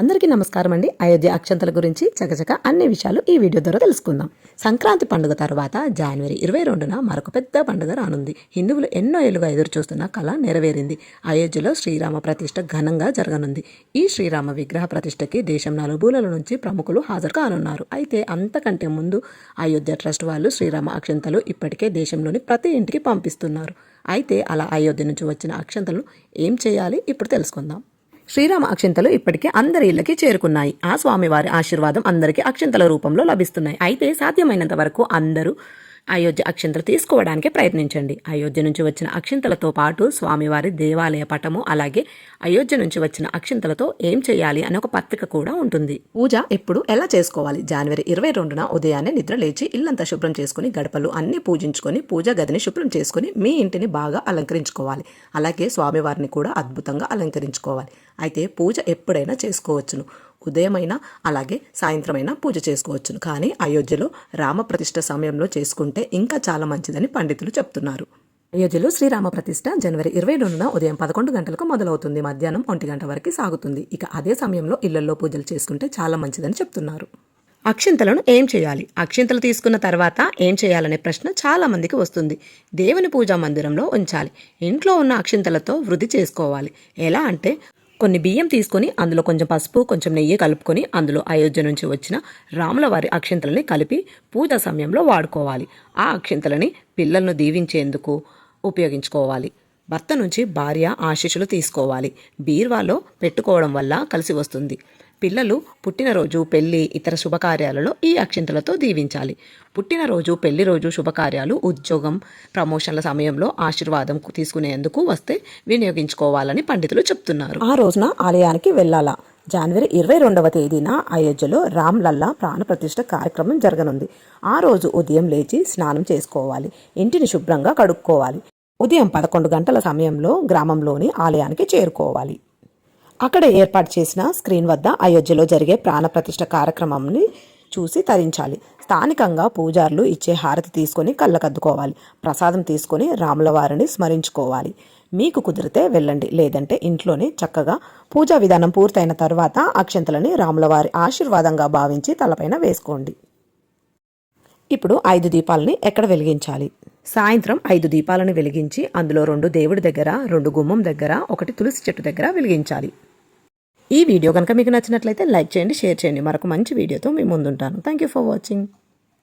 అందరికీ నమస్కారం అండి. అయోధ్య అక్షంతల గురించి చకచక అన్ని విషయాలు ఈ వీడియో ద్వారా తెలుసుకుందాం. సంక్రాంతి పండుగ తర్వాత జనవరి ఇరవై రెండున మరొక పెద్ద పండుగ రానుంది. హిందువులు ఎన్నో ఏళ్ళుగా ఎదురు చూస్తున్న కళ నెరవేరింది. అయోధ్యలో శ్రీరామ ప్రతిష్ట ఘనంగా జరగనుంది. ఈ శ్రీరామ విగ్రహ ప్రతిష్టకి దేశం నలుబూలల నుంచి ప్రముఖులు హాజరు కానున్నారు. అయితే అంతకంటే ముందు అయోధ్య ట్రస్ట్ వాళ్ళు శ్రీరామ అక్షంతలు ఇప్పటికే దేశంలోని ప్రతి ఇంటికి పంపిస్తున్నారు. అయితే అలా అయోధ్య నుంచి వచ్చిన అక్షంతలు ఏం చేయాలి? ఇప్పుడు తెలుసుకుందాం. శ్రీరామ అక్షింతలు ఇప్పటికే అందరి ఇళ్ళకి చేరుకున్నాయి. ఆ స్వామివారి ఆశీర్వాదం అందరికీ అక్షింతల రూపంలో లభిస్తున్నాయి. అయితే సాధ్యమైనంత వరకు అందరూ అయోధ్య అక్షింతలు తీసుకోవడానికి ప్రయత్నించండి. అయోధ్య నుంచి వచ్చిన అక్షింతలతో పాటు స్వామివారి దేవాలయ పటము అలాగే అయోధ్య నుంచి వచ్చిన అక్షింతలతో ఏం చేయాలి అనే ఒక పత్రిక కూడా ఉంటుంది. పూజ ఎప్పుడు ఎలా చేసుకోవాలి? జనవరి ఇరవై రెండున ఉదయాన్నే నిద్ర లేచి ఇల్లంతా శుభ్రం చేసుకుని గడపలు అన్ని పూజించుకొని పూజా గదిని శుభ్రం చేసుకుని మీ ఇంటిని బాగా అలంకరించుకోవాలి. అలాగే స్వామివారిని కూడా అద్భుతంగా అలంకరించుకోవాలి. అయితే పూజ ఎప్పుడైనా చేసుకోవచ్చును. ఉదయమైనా అలాగే సాయంత్రమైనా పూజ చేసుకోవచ్చును. కానీ అయోధ్యలో రామ ప్రతిష్ఠ సమయంలో చేసుకుంటే ఇంకా చాలా మంచిదని పండితులు చెప్తున్నారు. అయోధ్యలో శ్రీరామ ప్రతిష్ట జనవరి ఇరవై రెండున ఉదయం పదకొండు గంటలకు మొదలవుతుంది. మధ్యాహ్నం ఒంటి గంట వరకు సాగుతుంది. ఇక అదే సమయంలో ఇళ్ళలో పూజలు చేసుకుంటే చాలా మంచిదని చెప్తున్నారు. అక్షింతలను ఏం చేయాలి? అక్షింతలు తీసుకున్న తర్వాత ఏం చేయాలనే ప్రశ్న చాలా మందికి వస్తుంది. దేవుని పూజా మందిరంలో ఉంచాలి. ఇంట్లో ఉన్న అక్షింతలతో వృద్ధి చేసుకోవాలి. ఎలా అంటే కొన్ని బియ్యం తీసుకొని అందులో కొంచెం పసుపు కొంచెం నెయ్యి కలుపుకొని అందులో అయోధ్య నుంచి వచ్చిన రాముల వారి అక్షింతలని కలిపి పూజ సమయంలో వాడుకోవాలి. ఆ అక్షింతలని పిల్లలను దీవించేందుకు ఉపయోగించుకోవాలి. భర్త నుంచి భార్య ఆశీస్సులు తీసుకోవాలి. బీర్వాలో పెట్టుకోవడం వల్ల కలిసి వస్తుంది. పిల్లలు పుట్టినరోజు పెళ్ళి ఇతర శుభకార్యాలలో ఈ అక్షింతలతో దీవించాలి. పుట్టినరోజు పెళ్ళి రోజు శుభకార్యాలు ఉద్యోగం ప్రమోషన్ల సమయంలో ఆశీర్వాదం తీసుకునేందుకు వస్తే వినియోగించుకోవాలని పండితులు చెప్తున్నారు. ఆ రోజున ఆలయానికి వెళ్ళాలా? జనవరి ఇరవై రెండవ తేదీన అయోధ్యలో రామ్ లల్లా ప్రాణప్రతిష్ఠ కార్యక్రమం జరగనుంది. ఆ రోజు ఉదయం లేచి స్నానం చేసుకోవాలి. ఇంటిని శుభ్రంగా కడుక్కోవాలి. ఉదయం పదకొండు గంటల సమయంలో గ్రామంలోని ఆలయానికి చేరుకోవాలి. అక్కడ ఏర్పాటు చేసిన స్క్రీన్ వద్ద అయోధ్యలో జరిగే ప్రాణప్రతిష్ఠ కార్యక్రమంని చూసి తరించాలి. స్థానికంగా పూజారులు ఇచ్చే హారతి తీసుకొని కళ్ళకద్దుకోవాలి. ప్రసాదం తీసుకొని రాముల వారిని స్మరించుకోవాలి. మీకు కుదిరితే వెళ్ళండి. లేదంటే ఇంట్లోనే చక్కగా పూజా విధానం పూర్తయిన తర్వాత అక్షంతలని రాముల వారి ఆశీర్వాదంగా భావించి తలపైన వేసుకోండి. ఇప్పుడు ఐదు దీపాలని ఎక్కడ వెలిగించాలి? సాయంత్రం ఐదు దీపాలను వెలిగించి అందులో రెండు దేవుడి దగ్గర రెండు గుమ్మం దగ్గర ఒకటి తులసి చెట్టు దగ్గర వెలిగించాలి. ఈ వీడియో కనుక మీకు నచ్చినట్లయితే లైక్ చేయండి షేర్ చేయండి. మరొక మంచి వీడియోతో మీ ముందుంటాను. Thank you for watching